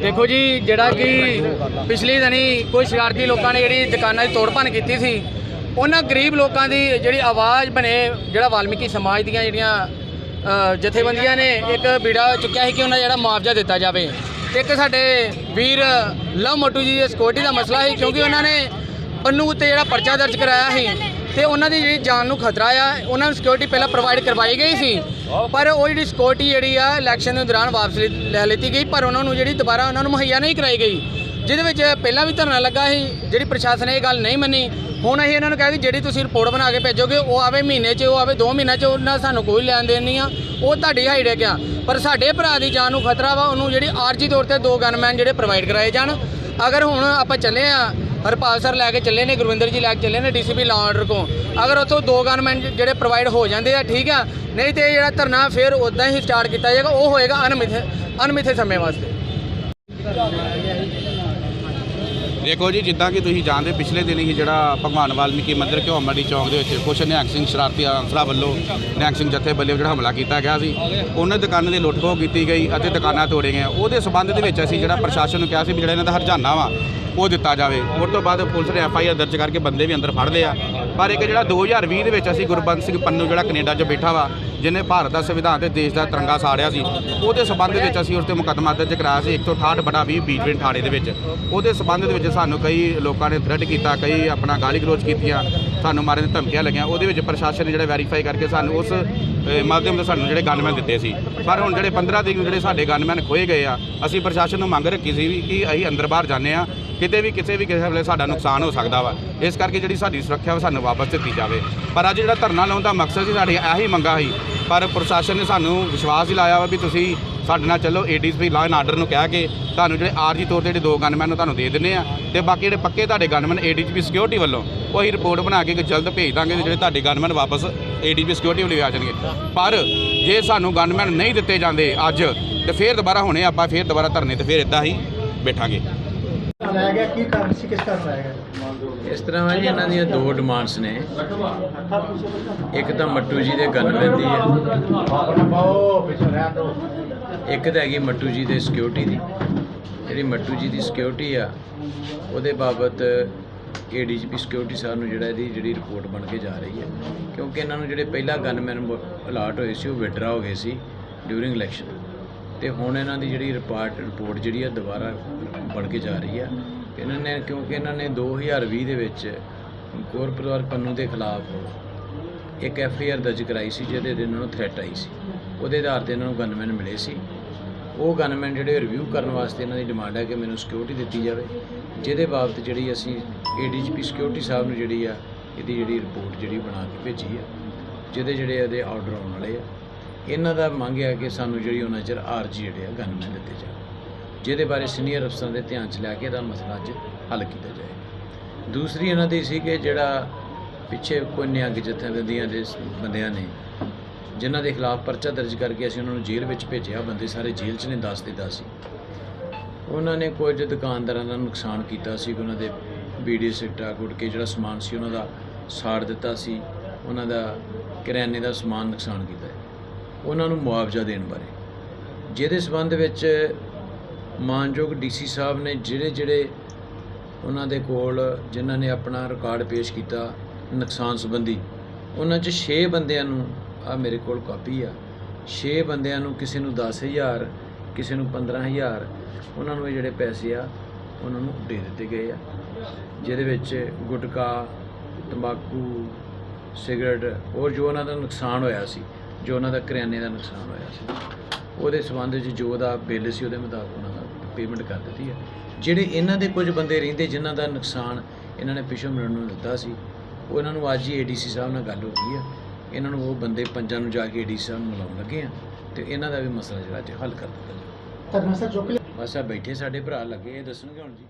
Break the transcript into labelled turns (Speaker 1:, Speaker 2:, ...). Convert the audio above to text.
Speaker 1: ਦੇਖੋ ਜੀ, ਜਿਹੜਾ ਕਿ ਪਿਛਲੀ ਦਿਨੀ ਕੁਝ ਸ਼ਰਾਰਤੀ ਲੋਕਾਂ ਨੇ ਜਿਹੜੀ ਦੁਕਾਨਾਂ ਦੀ ਤੋੜਭੰਨ ਕੀਤੀ ਸੀ, ਉਹਨਾਂ ਗਰੀਬ ਲੋਕਾਂ ਦੀ ਜਿਹੜੀ ਆਵਾਜ਼ ਬਣੇ, ਜਿਹੜਾ ਵਾਲਮੀਕੀ ਸਮਾਜ ਦੀਆਂ ਜਿਹੜੀਆਂ ਜਥੇਬੰਦੀਆਂ ਨੇ ਇੱਕ ਬੀੜਾ ਚੁੱਕਿਆ ਸੀ ਕਿ ਉਹਨਾਂ ਜਿਹੜਾ ਮੁਆਵਜ਼ਾ ਦਿੱਤਾ ਜਾਵੇ। ਇੱਕ ਸਾਡੇ ਵੀਰ ਲਵ ਮੋਟੂ ਜੀ ਦੇ ਸਿਕਿਉਰਿਟੀ ਦਾ ਮਸਲਾ ਸੀ, ਕਿਉਂਕਿ ਉਹਨਾਂ ਨੇ ਪੰਨੂ ਉੱਤੇ ਜਿਹੜਾ ਪਰਚਾ ਦਰਜ ਕਰਾਇਆ ਸੀ ਤੇ ਉਹਨਾਂ ਦੀ ਜਿਹੜੀ ਜਾਨ ਨੂੰ ਖਤਰਾ ਆ, ਉਹਨਾਂ ਨੂੰ ਸਿਕਿਉਰਿਟੀ ਪਹਿਲਾਂ ਪ੍ਰੋਵਾਈਡ ਕਰਵਾਈ ਗਈ ਸੀ। ਪਰ ਉਹ ਜਿਹੜੀ ਸਿਕਿਉਰਿਟੀ ਜਿਹੜੀ ਆ ਇਲੈਕਸ਼ਨ ਦੇ ਦੌਰਾਨ ਵਾਪਸ ਲਿ- ਲੈ ਲਿੱਤੀ ਗਈ, ਪਰ ਉਹਨਾਂ ਨੂੰ ਜਿਹੜੀ ਦੁਬਾਰਾ ਉਹਨਾਂ ਨੂੰ ਮੁਹੱਈਆ ਨਹੀਂ ਕਰਾਈ ਗਈ। ਜਿਹਦੇ ਵਿੱਚ ਪਹਿਲਾਂ ਵੀ ਧਰਨਾ ਲੱਗਾ ਸੀ, ਜਿਹੜੀ ਪ੍ਰਸ਼ਾਸਨ ਨੇ ਇਹ ਗੱਲ ਨਹੀਂ ਮੰਨੀ। ਹੁਣ ਅਸੀਂ ਇਹਨਾਂ ਨੂੰ ਕਿਹਾ ਕਿ ਜਿਹੜੀ ਤੁਸੀਂ ਰਿਪੋਰਟ ਬਣਾ ਕੇ ਭੇਜੋਗੇ, ਉਹ ਆਵੇ ਮਹੀਨੇ 'ਚ, ਉਹ ਆਵੇ 2 ਮਹੀਨਿਆਂ 'ਚ, ਉਹਨਾਂ ਸਾਨੂੰ ਕੋਈ ਲੈਣ ਦੇਣ ਨਹੀਂ ਆ। ਉਹ ਤੁਹਾਡੀ ਹਾਈਡੈਕ ਆ ਪਰ ਸਾਡੇ ਭਰਾ ਦੀ ਜਾਨ ਨੂੰ ਖਤਰਾ ਵਾ, ਉਹਨੂੰ ਜਿਹੜੀ ਆਰਜੀ ਤੌਰ ਤੇ ਦੋ ਗਨਮੈਨ ਜਿਹੜੇ ਪ੍ਰੋਵਾਈਡ ਕਰਾਏ ਜਾਣ। ਅਗਰ ਹੁਣ ਆਪਾਂ ਚੱਲੇ ਆ ਹਰਪਾਲ ਸਰ ਲੈ ਕੇ ਚੱਲੇ ਨੇ, ਗੁਰਵਿੰਦਰ ਜੀ ਲੈ ਕੇ ਚੱਲੇ ਨੇ ਡੀਸੀਪੀ ਲਾਅ ਆਰਡਰ ਕੋ ਅਗਰ ਉੱਥੋਂ ਦੋ ਗਨਮੈਨ ਜਿਹੜੇ ਪ੍ਰੋਵਾਈਡ ਹੋ ਜਾਂਦੇ ਆ, ਠੀਕ ਆ, ਨਹੀਂ ਤੇ ਇਹ ਜਿਹੜਾ ਧਰਨਾ ਫਿਰ ਉਦਾਂ ਹੀ ਸਟਾਰਟ ਕੀਤਾ ਜਾਏਗਾ, ਉਹ ਹੋਏਗਾ ਅਨਮਿਥੇ ਅਨਮਿਥੇ ਸਮੇਂ ਵਾਸਤੇ।
Speaker 2: ਦੇਖੋ ਜੀ, ਜਿੱਦਾਂ ਕਿ ਤੁਸੀਂ ਜਾਣਦੇ, ਪਿਛਲੇ ਦਿਨ ਹੀ ਜਿਹੜਾ ਭਗਵਾਨ ਵਾਲਮੀਕੀ ਮੰਦਿਰ ਘਿਓ ਮੰਡੀ ਚੌਂਕ ਦੇ ਵਿੱਚ ਕੁਛ ਨਿਹੰਗ ਸਿੰਘ ਸ਼ਰਾਰਤੀ ਅਨਸਰਾਂ ਵੱਲੋਂ ਨਿਹੰਗ ਸਿੰਘ ਜਥੇ ਵੱਲੋਂ ਜਿਹੜਾ ਹਮਲਾ ਕੀਤਾ ਗਿਆ ਸੀ। ਉਹਨਾਂ ਦੁਕਾਨਾਂ ਦੀ ਲੁੱਟ ਖੋਹ ਕੀਤੀ ਗਈ ਅਤੇ ਦੁਕਾਨਾਂ ਤੋੜੇ ਗਈਆਂ ਉਹਦੇ ਸਬੰਧ ਦੇ ਵਿੱਚ ਅਸੀਂ ਜਿਹੜਾ ਪ੍ਰਸ਼ਾਸਨ ਨੂੰ ਕਿਹਾ ਸੀ ਵੀ ਜਿਹੜਾ ਇਹਨਾਂ ਦਾ ਹਰਜਾਨਾ ਵਾ, ਉਹ ਦਿੱਤਾ ਜਾਵੇ। ਉਸ ਤੋਂ ਬਾਅਦ ਪੁਲਿਸ ਨੇ ਐਫ ਆਈ ਆਰ ਦਰਜ ਕਰਕੇ ਬੰਦੇ ਵੀ ਅੰਦਰ ਫੜ ਲਏ ਆ। ਪਰ ਇੱਕ ਜਿਹੜਾ 2020 ਦੇ ਵਿੱਚ ਅਸੀਂ ਗੁਰਬੰਦ ਸਿੰਘ ਪੰਨੂ ਜਿਹੜਾ ਕੈਨੇਡਾ 'ਚ ਬੈਠਾ ਵਾ, ਜਿਹਨੇ ਭਾਰਤ ਦਾ ਸੰਵਿਧਾਨ ਤੇ ਦੇਸ਼ ਦਾ ਤਿਰੰਗਾ ਸਾੜਿਆ ਸੀ, ਉਹਦੇ ਸਬੰਧ ਵਿੱਚ ਅਸੀਂ ਉਸ ਤੇ ਮੁਕੱਦਮਾ ਦਰਜ ਕਰਾਇਆ ਸੀ 168 ਬੜਾ 20 ਬੀਜਵਿੰਡ ਥਾਣੇ ਦੇ ਵਿੱਚ। ਉਹਦੇ ਸਬੰਧ ਦੇ ਵਿੱਚ ਸਾਨੂੰ ਕਈ ਲੋਕਾਂ ਨੇ ਥ੍ਰੈਟ ਕੀਤਾ, ਕਈ ਆਪਣਾ ਗਾਲੀ ਗਲੋਚ ਕੀਤੀਆਂ, ਸਾਨੂੰ ਮਾਰਨ ਦੀਆਂ ਧਮਕੀਆਂ ਲੱਗੀਆਂ, ਉਹਦੇ ਵਿੱਚ ਪ੍ਰਸ਼ਾਸਨ ਨੇ ਜਿਹੜਾ ਵੈਰੀਫਾਈ ਕਰਕੇ ਸਾਨੂੰ ਉਸ ਮਾਧਿਅਮ ਤੋਂ ਸਾਨੂੰ ਜਿਹੜੇ ਗਨਮੈਨ ਦਿੱਤੇ ਸੀ। ਪਰ ਹੁਣ ਜਿਹੜੇ 15 ਤਰੀਕ ਨੂੰ ਜਿਹੜੇ ਸਾਡੇ ਗਨਮੈਨ ਖੋਏ ਗਏ ਆ, ਅਸੀਂ ਪ੍ਰਸ਼ਾਸਨ ਨੂੰ ਮੰਗ ਰੱਖੀ ਸੀ ਵੀ ਕਿ ਅਸੀਂ ਅੰਦਰ ਬਾਹਰ ਜਾਂਦੇ ਆ ਕਿਤੇ ਵੀ, ਕਿਸੇ ਵੀ, ਕਿਸੇ ਵੇਲੇ ਸਾਡਾ ਨੁਕਸਾਨ ਹੋ ਸਕਦਾ ਵਾ। ਇਸ ਕਰਕੇ ਜਿਹੜੀ ਸਾਡੀ ਸੁਰੱਖਿਆ ਵਾ ਸਾਨੂੰ ਵਾਪਸ ਦਿੱਤੀ ਜਾਵੇ। ਪਰ ਅੱਜ ਜਿਹੜਾ ਧਰਨਾ ਲਾਉਣ ਦਾ ਮਕਸਦ ਸੀ, ਸਾਡੀ ਇਹੀ ਮੰਗਾ ਸੀ। ਪਰ ਪ੍ਰਸ਼ਾਸਨ ਨੇ ਸਾਨੂੰ ਵਿਸ਼ਵਾਸ ਦਿਲਾਇਆ ਵਾ ਵੀ ਤੁਸੀਂ ਸਾਡੇ ਨਾਲ ਚੱਲੋ ਏਡੀਸਪੀ ਲਾਅ ਐਂਡ ਆਰਡਰ ਨੂੰ ਕਹਿ ਕੇ ਤੁਹਾਨੂੰ ਜਿਹੜੇ ਆਰਜੀ ਤੌਰ ਤੇ ਜਿਹੜੇ ਦੋ ਗਨਮੈਨ ਨੂੰ ਤੁਹਾਨੂੰ ਦੇ ਦਿੰਨੇ ਆ। ਤੇ ਬਾਕੀ ਜਿਹੜੇ ਪੱਕੇ ਤੁਹਾਡੇ ਗਨਮੈਨ ਏਡੀਜੀਪੀ ਸਿਕਿਉਰਿਟੀ ਵੱਲੋਂ ਉਹ ਅਸੀਂ ਰਿਪੋਰਟ ਬਣਾ ਕੇ ਜਲਦ ਭੇਜ ਦਾਂਗੇ ਜਿਹੜੇ ਤੁਹਾਡੇ ਗਨਮੈਨ ਵਾਪਸ ਏਡੀਜੀਪੀ ਸਿਕਿਉਰਿਟੀ ਵੱਲੋਂ ਆ ਜਾਣਗੇ। ਪਰ ਜੇ ਸਾਨੂੰ ਗਨਮੈਨ ਨਹੀਂ ਦਿੱਤੇ ਜਾਂਦੇ ਅੱਜ ਤੇ ਫੇਰ ਦੁਬਾਰਾ ਹੋਣੇ ਆਪਾਂ ਫੇਰ ਦੁਬਾਰਾ ਧਰਨੇ ਤੇ ਫੇਰ ਇਦਾਂ ਹੀ ਬੈਠਾਂਗੇ।
Speaker 3: ਲਾਇਆ ਗਿਆ ਕੀ ਕਾਰਨ ਸੀ ਕਿਸ ਤਰ੍ਹਾਂ ਲਾਇਆ? ਗਿਆ
Speaker 4: ਇਸ ਤਰ੍ਹਾਂ ਜੀ ਇਹਨਾਂ ਦੀਆਂ ਦੋ ਡਿਮਾਂਡਸ ਨੇ। ਇੱਕ ਤਾਂ ਮੱਟੂ ਜੀ ਦੇ ਗਨਮੈਨ ਦੀ ਹੈ। ਇੱਕ ਤਾਂ ਹੈਗੀ ਮੱਟੂ ਜੀ ਦੇ ਸਿਕਿਉਰਿਟੀ ਦੀ। ਜਿਹੜੀ ਮੱਟੂ ਜੀ ਦੀ ਸਿਕਿਉਰਿਟੀ ਆ, ਉਹਦੇ ਬਾਬਤ ਏਡੀਜੀਪੀ ਸਿਕਿਉਰਿਟੀ ਸਾਹਿਬ ਨੂੰ ਜਿਹੜਾ ਇਹਦੀ ਜਿਹੜੀ ਰਿਪੋਰਟ ਬਣ ਕੇ ਜਾ ਰਹੀ ਹੈ। ਕਿਉਂਕਿ ਇਹਨਾਂ ਨੂੰ ਜਿਹੜੇ ਪਹਿਲਾ ਗਨਮੈਨ ਅਲਾਟ ਹੋਏ ਸੀ, ਉਹ ਵਿਡਰਾ ਹੋ ਗਏ ਸੀ ਡਿਊਰਿੰਗ ਇਲੈਕਸ਼ਨ ਤੇ ਹੁਣ ਇਹਨਾਂ ਦੀ ਜਿਹੜੀ ਰਿਪੋਰਟ ਰਿਪੋਰਟ ਜਿਹੜੀ ਆ, ਦੁਬਾਰਾ ਬਣ ਕੇ ਜਾ ਰਹੀ ਆ। ਇਹਨਾਂ ਨੇ, ਕਿਉਂਕਿ ਇਹਨਾਂ ਨੇ 2020 ਦੇ ਵਿੱਚ ਕੌਰ ਪਰਿਵਾਰ ਪੰਨੂ ਦੇ ਖਿਲਾਫ ਇੱਕ ਐਫ ਆਈ ਆਰ ਦਰਜ ਕਰਾਈ ਸੀ, ਜਿਹਦੇ ਤੇ ਇਹਨਾਂ ਨੂੰ ਥ੍ਰੈਟ ਆਈ ਸੀ। ਉਹਦੇ ਆਧਾਰ ਤੇ ਇਹਨਾਂ ਨੂੰ ਗਨਮੈਨ ਮਿਲੇ ਸੀ। ਉਹ ਗਨਮੈਨ ਜਿਹੜੇ ਰਿਵਿਊ ਕਰਨ ਵਾਸਤੇ ਇਹਨਾਂ ਦੀ ਡਿਮਾਂਡ ਹੈ ਕਿ ਮੈਨੂੰ ਸਿਕਿਉਰਿਟੀ ਦਿੱਤੀ ਜਾਵੇ, ਜਿਹਦੇ ਬਾਬਤ ਜਿਹੜੀ ਅਸੀਂ ਏਡੀਜੀਪੀ ਸਿਕਿਉਰਿਟੀ ਸਾਹਿਬ ਨੂੰ ਜਿਹੜੀ ਆ, ਇਹਦੀ ਜਿਹੜੀ ਰਿਪੋਰਟ ਜਿਹੜੀ ਬਣਾ ਕੇ ਭੇਜੀ ਆ, ਜਿਹਦੇ ਜਿਹੜੇ ਇਹਦੇ ਆਰਡਰ ਆਉਣ ਵਾਲੇ ਆ। ਇਹਨਾਂ ਦਾ ਮੰਗ ਹੈ ਕਿ ਸਾਨੂੰ ਜਿਹੜੀ ਉਹਨਾਂ ਚਿਰ ਆਰਜੀ ਜਿਹੜੇ ਆ ਗਨਮੈਨ ਦਿੱਤੇ ਜਾਣ, ਜਿਹਦੇ ਬਾਰੇ ਸੀਨੀਅਰ ਅਫਸਰਾਂ ਦੇ ਧਿਆਨ 'ਚ ਲੈ ਕੇ ਇਹਦਾ ਮਸਲਾ ਅੱਜ ਹੱਲ ਕੀਤਾ ਜਾਏਗਾ। ਦੂਸਰੀ ਇਹਨਾਂ ਦੀ ਸੀ ਕਿ ਜਿਹੜਾ ਪਿੱਛੇ ਕੋਈ ਨਿਹੰਗ ਜਥੇਬੰਦੀਆਂ ਦੇ ਬੰਦਿਆਂ ਨੇ ਜਿਨ੍ਹਾਂ ਦੇ ਖਿਲਾਫ ਪਰਚਾ ਦਰਜ ਕਰਕੇ ਅਸੀਂ ਉਹਨਾਂ ਨੂੰ ਜੇਲ੍ਹ ਵਿੱਚ ਭੇਜਿਆ, ਬੰਦੇ ਸਾਰੇ ਜੇਲ੍ਹ 'ਚ ਨੇ, ਦੱਸ ਦਿੱਤਾ ਸੀ। ਉਹਨਾਂ ਨੇ ਕੁਝ ਦੁਕਾਨਦਾਰਾਂ ਦਾ ਨੁਕਸਾਨ ਕੀਤਾ ਸੀ, ਉਹਨਾਂ ਦੇ ਬੀੜੀ ਸਿੱਟਾ, ਗੁਟਕੇ ਜਿਹੜਾ ਸਮਾਨ ਸੀ, ਉਹਨਾਂ ਦਾ ਸਾੜ ਦਿੱਤਾ ਸੀ, ਉਹਨਾਂ ਦਾ ਕਰਿਆਨੇ ਦਾ ਸਮਾਨ ਨੁਕਸਾਨ ਕੀਤਾ ਉਹਨਾਂ ਨੂੰ ਮੁਆਵਜ਼ਾ ਦੇਣ ਬਾਰੇ। ਜਿਹਦੇ ਸਬੰਧ ਵਿੱਚ ਮਾਨਯੋਗ ਡੀਸੀ ਸਾਹਿਬ ਨੇ ਜਿਹੜੇ ਜਿਹੜੇ ਉਹਨਾਂ ਦੇ ਕੋਲ ਜਿਨ੍ਹਾਂ ਨੇ ਆਪਣਾ ਰਿਕਾਰਡ ਪੇਸ਼ ਕੀਤਾ ਨੁਕਸਾਨ ਸੰਬੰਧੀ, ਉਹਨਾਂ 'ਚ 6 ਬੰਦਿਆਂ ਨੂੰ ਆ ਮੇਰੇ ਕੋਲ ਕਾਪੀ ਆ। 6 ਬੰਦਿਆਂ ਨੂੰ ਕਿਸੇ ਨੂੰ 10000 ਕਿਸੇ ਨੂੰ 15000 ਉਹਨਾਂ ਨੂੰ ਇਹ ਜਿਹੜੇ ਪੈਸੇ ਆ, ਉਹਨਾਂ ਨੂੰ ਦੇ ਦਿੱਤੇ ਗਏ ਆ। ਜਿਹਦੇ ਵਿੱਚ ਗੁਟਕਾ, ਤੰਬਾਕੂ, ਸਿਗਰਟ, ਔਰ ਜੋ ਉਹਨਾਂ ਦਾ ਨੁਕਸਾਨ ਹੋਇਆ ਸੀ, ਜੋ ਉਹਨਾਂ ਦਾ ਕਰਿਆਨੇ ਦਾ ਨੁਕਸਾਨ ਹੋਇਆ ਸੀ। ਉਹਦੇ ਸੰਬੰਧ ਵਿੱਚ ਜੋ ਉਹਦਾ ਬਿੱਲ ਸੀ, ਉਹਦੇ ਮੁਤਾਬਕ ਉਹਨਾਂ ਦਾ ਪੇਮੈਂਟ ਕਰ ਦਿੱਤੀ ਹੈ ਜਿਹੜੇ ਇਹਨਾਂ ਦੇ ਕੁਝ ਬੰਦੇ ਰਹਿੰਦੇ, ਜਿਨ੍ਹਾਂ ਦਾ ਨੁਕਸਾਨ ਇਹਨਾਂ ਨੇ ਪਿਛੋ ਮਿਲਣ ਨੂੰ ਦਿੱਤਾ ਸੀ, ਉਹ ਇਹਨਾਂ ਨੂੰ ਅੱਜ ਹੀ ਏਡੀਸੀ ਸਾਹਿਬ ਨਾਲ ਗੱਲ ਹੋ ਗਈ ਹੈ ਇਹਨਾਂ ਨੂੰ ਉਹ ਬੰਦੇ ਪੰਜਾਂ ਨੂੰ ਜਾ ਕੇ ਏਡੀਸੀ ਸਾਹਿਬ ਨੂੰ ਮਿਲਾਉਣ ਲੱਗੇ ਆ ਤੇ ਇਹਨਾਂ ਦਾ ਵੀ ਮਸਲਾ ਜਿਹੜਾ ਅੱਜ ਹੱਲ ਕਰ ਦਿੱਤਾ ਜਾਵੇ
Speaker 3: ਧਰਨਾ ਸਰ ਚੁੱਕ ਲਿਆ?
Speaker 4: ਬਸ ਆ ਬੈਠੇ ਸਾਡੇ ਭਰਾ ਲੱਗੇ ਇਹ ਦੱਸਣਗੇ ਹੁਣ ਜੀ।